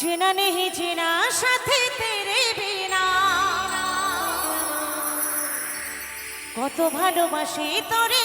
জিনা নেহি জিনা সাথে তেরে বিনা। কত ভালোবাসি তোরে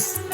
Peace.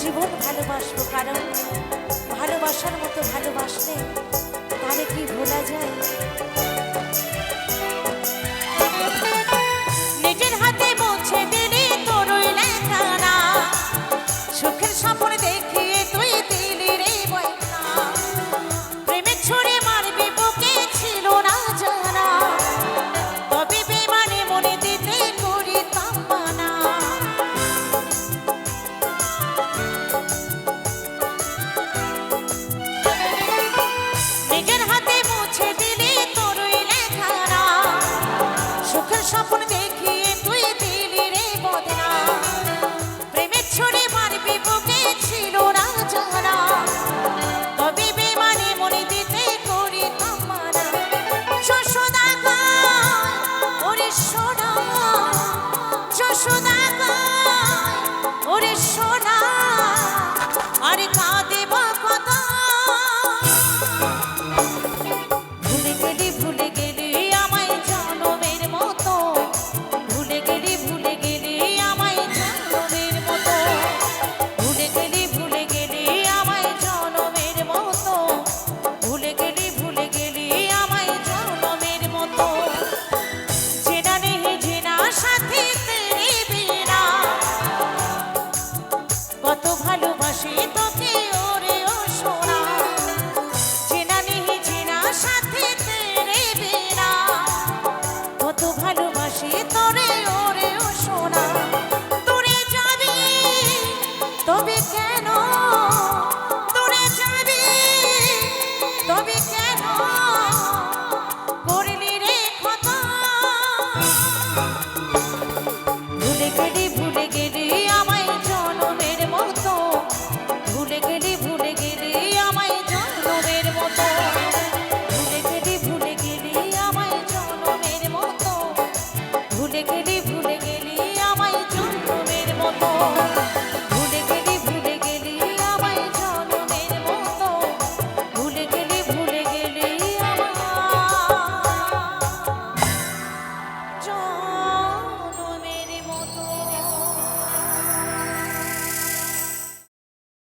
জীবন ভালোবাসবো কারণ